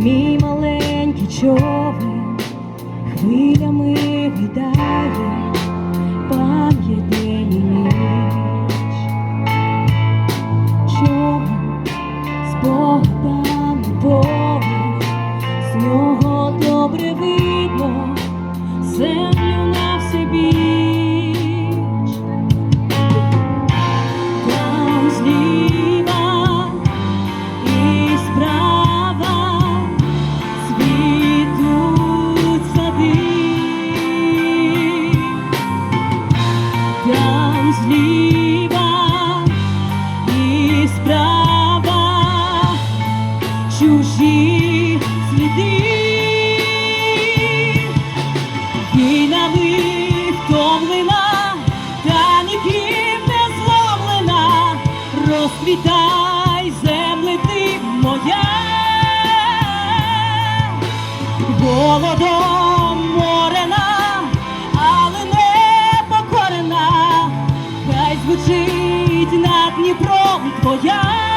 мій маленький човен хвилями видає пам'ять. землі ти моя, голодом морена, але не покорена, хай звучить над Дніпром твоя.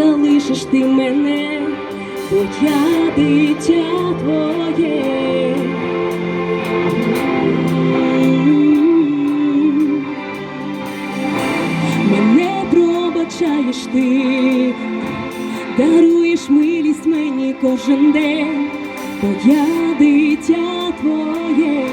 залишиш ти мене, бо я дитя твоє. Мене пробачаєш ти, даруєш милість мені кожен день, бо я дитя твоє.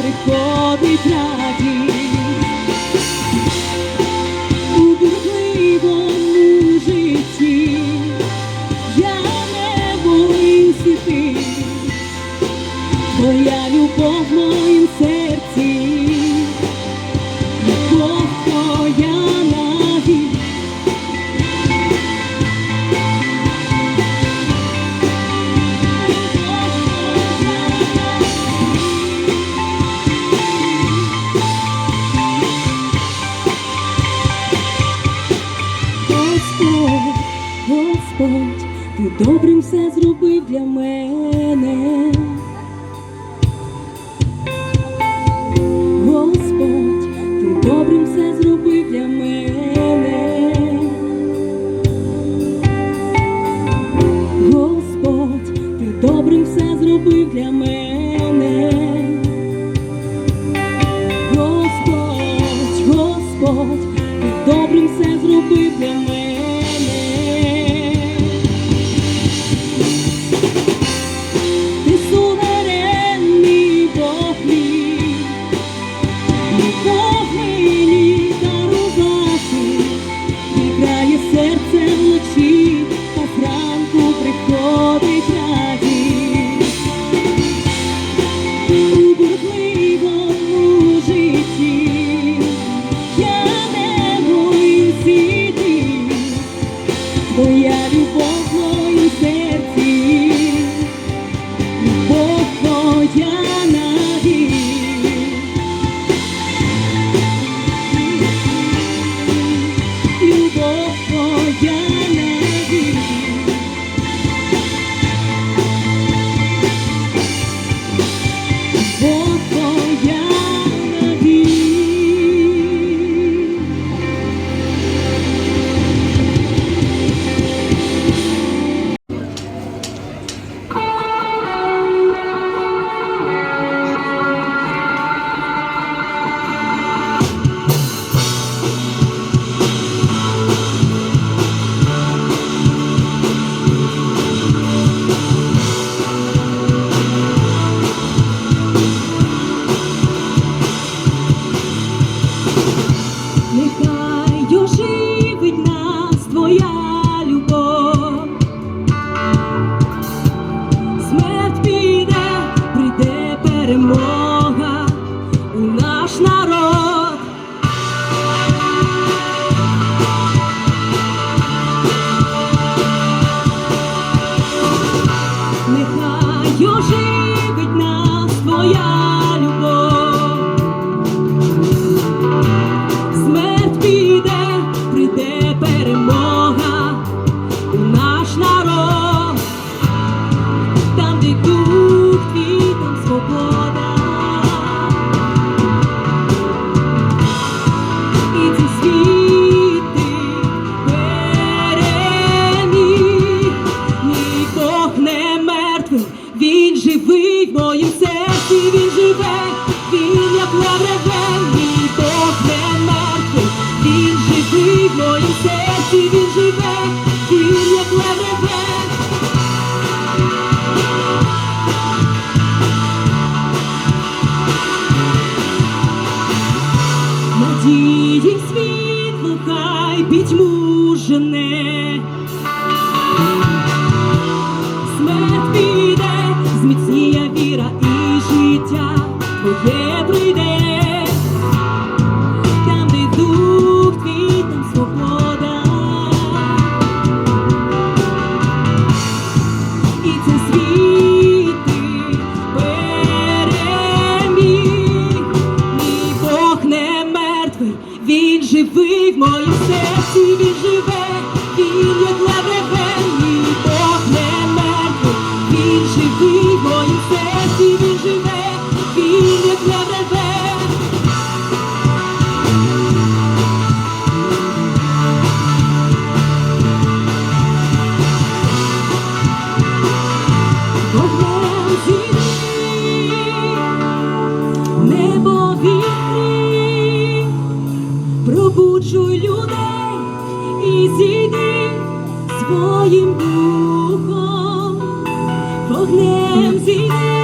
приходить радість у бурхливому я не боюсь іти, бо я любов. Добрым созрел сердцем лучи. пітьму жне. Смерть піде, зміцніє віра і життя. Твоє він живий в моїм серці, він живе, він як лебедь. пробуджуй людей і зійди своїм духом, вогнем зійди.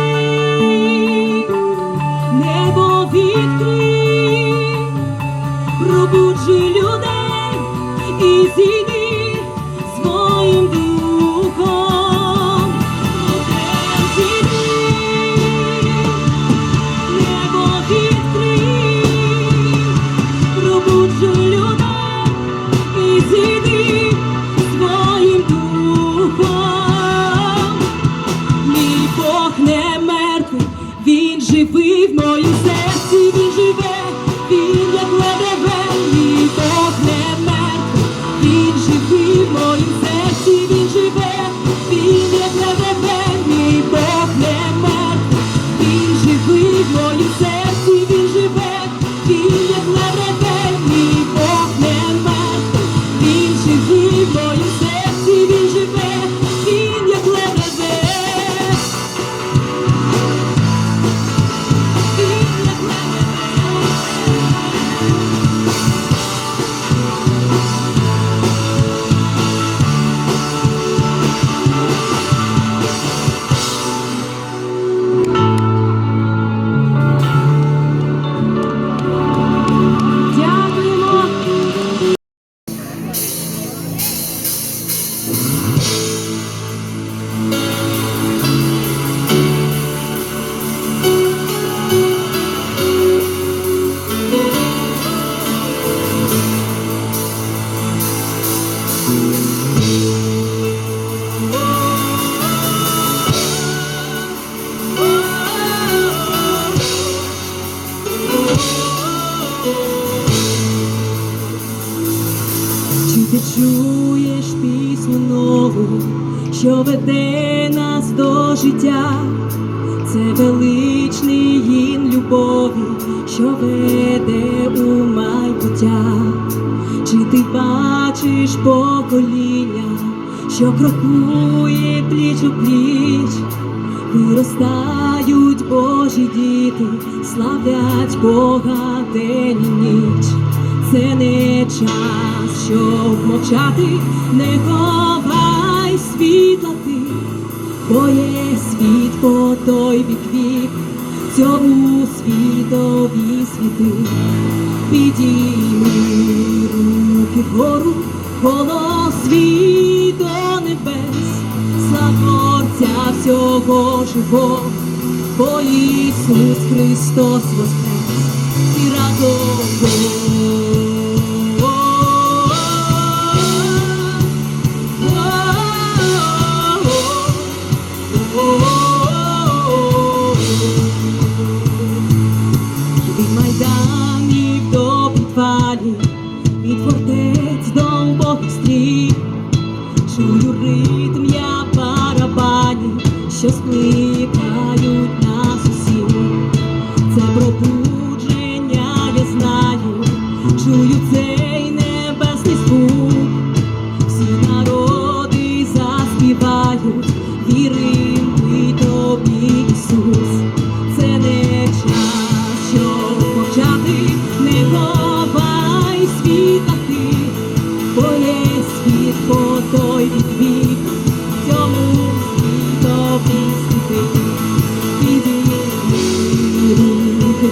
Чуєш пісню нову, що веде нас до життя? Це величний гімн любові, що веде у майбуття. Чи ти бачиш покоління, що крокує пліч у пліч? Виростають Божі діти, славлять Бога день і ніч. Це не час, щоб мовчати, не ховай світла ти, бо є світ по той бік вік, цьому світові світи. Підійми руки вгору, голос свій до небес, слав всього живого, бо Ісус Христос воскрес і разом.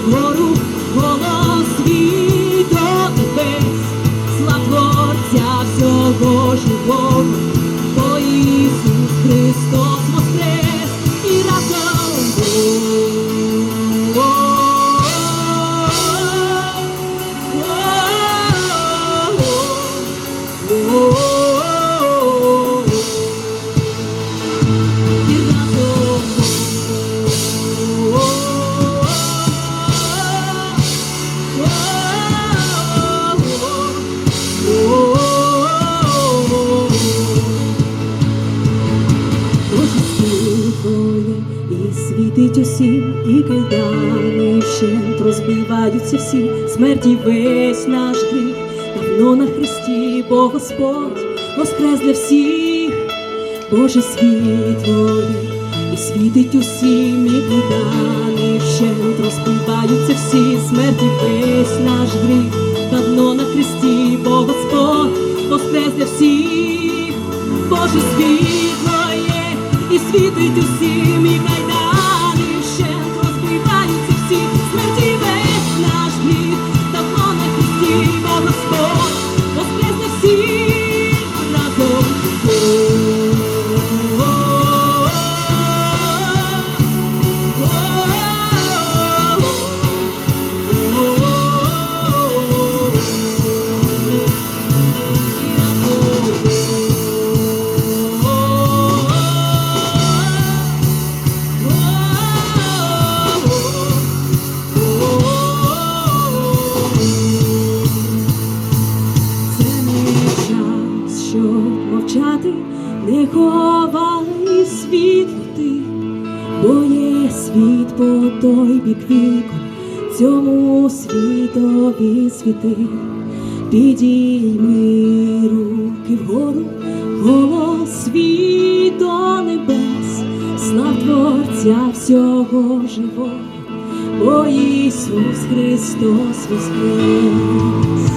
Вгору, голос свій до небес, слав Творця всього живого, бо Ісус Христос розбиваються всі, смерті весь наш гріх, давно на Христі, бо Господь воскрес для всіх, Боже світлоє, і світить усім, і кайдани вщент розбиваються всі, смерті весь наш гріх, давно на Христі, бо Господь воскрес для всіх, Боже світло є, і світить усім, і кайдани той бік віку, цьому світові світи. Підійми руки вгору, голос світ до небес, слав Творця всього живого, бо Ісус Христос воскрес.